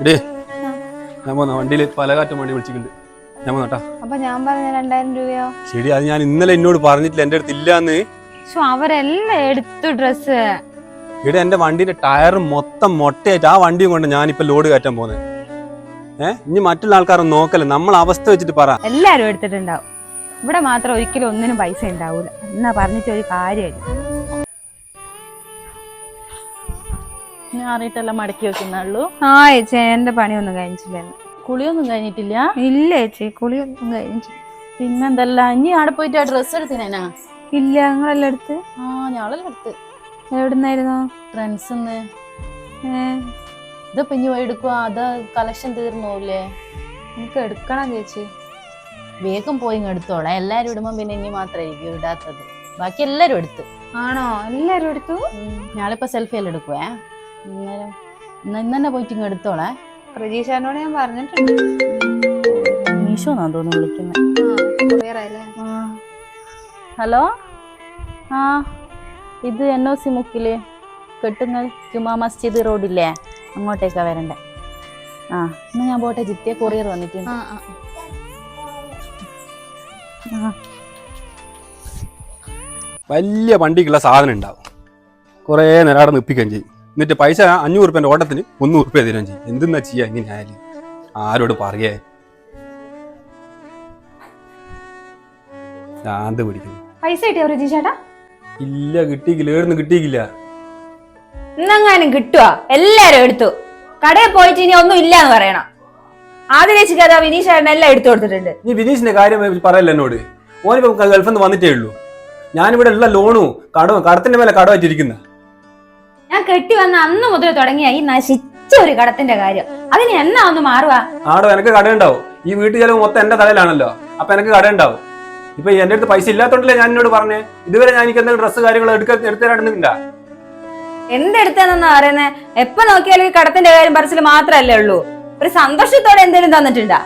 ഇടേ ഞാൻ പോന്ന വണ്ടിയിൽ പലകാറ്റം വണ്ടി വിളിച്ചിട്ടുണ്ട്. ഞാൻ പോന്നോട്ടാ അപ്പൊ ഞാൻ പറഞ്ഞ രണ്ടായിരം രൂപയോ? ശരി അത് ഞാൻ ഇന്നലെ എന്നോട് പറഞ്ഞിട്ടില്ല എന്റെ അടുത്ത് ഇല്ലാന്ന്. അവരെല്ലാം എടുത്തു ഡ്രസ് ഇവിടെ എന്റെ വണ്ടിന്റെ ടയർ മൊത്തം മൊട്ടയായിട്ട് ആ വണ്ടിയും കൊണ്ട് ഞാനിപ്പോ ലോഡ് കയറ്റാൻ പോകുന്നത് ഏഹ് ഇനി മറ്റുള്ള ആൾക്കാരും നോക്കല്ലേ നമ്മൾ അവസ്ഥ വെച്ചിട്ട് പറ. എല്ലാരും എടുത്തിട്ടുണ്ടാവും. ഇവിടെ മാത്രം ഒരിക്കലും ഒന്നിനും പൈസ ഉണ്ടാവൂല. എന്നാ പറഞ്ഞിട്ട് ഒരു കാര്യമില്ല. ഞാൻ അറിയിട്ടെല്ലാം മടക്കി വെക്കുന്നുള്ളൂ ആ ചേച്ചി എന്റെ പണിയൊന്നും കഴിഞ്ഞില്ല കുളിയൊന്നും കഴിഞ്ഞിട്ടില്ല? ഇല്ല ചേച്ചി കുളിയൊന്നും കഴിഞ്ഞിട്ടില്ല. പിന്നെന്തല്ല? ഇനി അവിടെ പോയിട്ട് ആ ഡ്രസ്സ് എടുത്തിനേനാ? ഇല്ല ഞങ്ങളെല്ലാം എടുത്ത്? ആ ഞങ്ങളെല്ലാം എടുത്ത്. എവിടുന്നായിരുന്നു? ഫ്രണ്ട്സ് ഇതിപ്പോ ഇനി പോയി എടുക്കുക അത് കളക്ഷൻ തീർന്നോല്ലേ നമുക്ക് എടുക്കണം ചേച്ചി. വേഗം പോയി എടുത്തോളാം. എല്ലാരും ഇടുമ്പോ പിന്നെ ഇനി മാത്രമായിരിക്കും ഇടാത്തത്. ബാക്കി എല്ലാരും എടുത്ത്. ആണോ? എല്ലാരും എടുത്തു? ഞാളിപ്പോ സെൽഫി എല്ലാം എടുക്കുവേ. അന്നേരം ഇന്ന് ഇന്ന് തന്നെ പോയിട്ട് ഇങ്ങ് എടുത്തോളേ. പ്രതീക്ഷാനോട് ഞാൻ പറഞ്ഞിട്ടുണ്ട്. മീഷോ എന്നാ തോന്നുന്നു വിളിക്കുന്നത് ഹലോ? ആ ഇത് എൻ ഒ സി മുക്കിൽ കെട്ടുങ്ങൽ ജുമാ മസ്ജിദ് റോഡില്ലേ? അങ്ങോട്ടേക്കാ വരണ്ടേ. ആ ഇന്ന് ഞാൻ പോട്ടെ ജിത്തിയ കൊറിയർ വന്നിട്ടുണ്ട്. വലിയ വണ്ടിക്കുള്ള സാധനം ഉണ്ടാവും. കുറേ നേരം അവിടെ നിൽപ്പിക്കുകയും ചെയ്യും. എന്നിട്ട് പൈസ അഞ്ഞൂറ് റുപ്യന്റെ ഓട്ടത്തിന് മുന്നൂറ് റുപ്യ തരും ചെയ്യും. എന്തെന്നാ ചെയ്യാ ഇങ്ങനെ ആയാലും? ആരോട് പറയേ? ആന്ത് പിടിക്കുന്നു. പൈസ കിട്ടിയോ ഇല്ല കിട്ടിയില്ല ഏടുന്ന് കിട്ടിയില്ല ഇന്നങ്ങാനും കിട്ടുവാ? എല്ലാരും എടുത്തു. കടയിൽ പോയിട്ട് ഇനി ഒന്നും ഇല്ല എന്ന് പറയണം. ആദ്യ കഥ വിനീഷ് എല്ലാം എടുത്തു കൊടുത്തിട്ടുണ്ട്. നീ വിനീഷിന്റെ കാര്യം പറയല്ല എന്നോട്? ഓനിപ്പോ ഗൾഫിൽ നിന്ന് വന്നിട്ടേ ഉള്ളൂ. ഞാനിവിടെ ഉള്ള ലോണും കടവും കടത്തിന്റെ മേലെ കടമായിട്ടിരിക്കുന്ന ഞാൻ കെട്ടി വന്ന അന്ന് മുതൽ തുടങ്ങിയ ഈ നശിച്ച ഒരു കടത്തിന്റെ കാര്യം. അതിന് എന്നാ ഒന്ന് മാറുക ആടോ എനിക്ക് കടയുണ്ടാവും. ഈ വീട്ടു ചെലവ് മൊത്തം എന്റെ തലയിലാണല്ലോ. അപ്പൊ എനിക്ക് കടയുണ്ടാവും. ഇപ്പൊ എന്റെ അടുത്ത് പൈസ ഇല്ലാത്തോണ്ടല്ലേ ഞാൻ എന്നോട് പറഞ്ഞേ? ഇതുവരെ ഞാൻ എനിക്ക് എന്തെങ്കിലും ഡ്രസ്സ് കാര്യങ്ങൾ എടുക്കാൻ എടുത്തരാടുന്നില്ല എന്തെടുത്താണെന്നാ പറയുന്നേ? എപ്പോ നോക്കിയാലും ഈ കടത്തിന്റെ കാര്യം പറച്ചിൽ മാത്രല്ലേ ഉള്ളൂ. ഒരു സന്തോഷത്തോടെ എന്തെങ്കിലും തന്നിട്ടുണ്ടാ?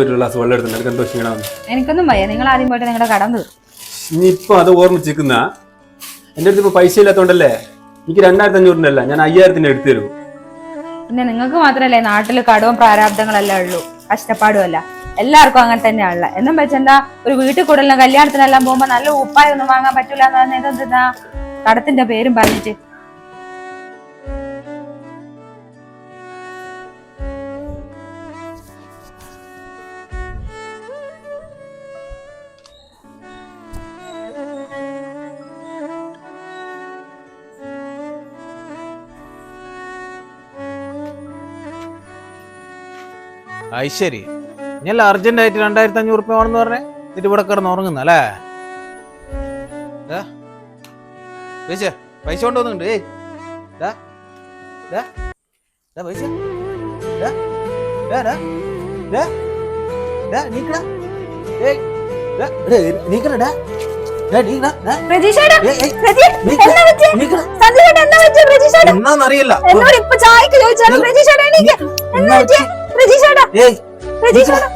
ഒരു ഗ്ലാസ് വെള്ളം എനിക്കൊന്നും വയ്യ. നിങ്ങൾ ആദ്യം പോയിട്ട് നിങ്ങളുടെ കടം തീർക്കും ഇനി ഇപ്പം അത് ഓർമ്മിച്ചിരിക്കുന്ന എന്റെ അടുത്ത് ഇപ്പൊ പൈസ ഇല്ലാത്തോണ്ടല്ലേ? എനിക്ക് രണ്ടായിരത്തി അഞ്ഞൂറിന്റെ അല്ല ഞാൻ അയ്യായിരത്തിന്റെ എടുത്തു തരൂ. പിന്നെ നിങ്ങൾക്ക് മാത്രല്ലേ നാട്ടിൽ കടവും പ്രാരാബ്ദങ്ങളെല്ലാം ഉള്ളൂ കഷ്ടപ്പാടുമല്ല. എല്ലാവർക്കും അങ്ങനെ തന്നെയാണല്ല എന്നും വെച്ചെന്താ ഒരു വീട്ടിൽ കൂടുതലും കല്യാണത്തിനെല്ലാം പോകുമ്പോ നല്ല ഉപ്പായി ഒന്നും വാങ്ങാൻ പറ്റൂല എന്ന് പറഞ്ഞാൽ കടത്തിന്റെ പേരും പറഞ്ഞിട്ട് ഐശ്വരി ഇനിയല്ല അർജന്റ് ആയിട്ട് രണ്ടായിരത്തി അഞ്ഞൂറ് റുപ്യ വേണമെന്ന് പറഞ്ഞേ? എന്നിട്ട് ഇവിടെ കിടന്ന് ഉറങ്ങുന്ന അല്ലേ. പൈസ പൈസ. കൊണ്ടുവന്നുണ്ട് ഏയ്. പൈസ? എന്നാന്നറിയില്ല. എന്നോട് ഇപ്പൊ ചായക്ക് ചോദിച്ചാലും ਰਜੀ ਛੱਡ। ਰਜੀ ਛੱਡ।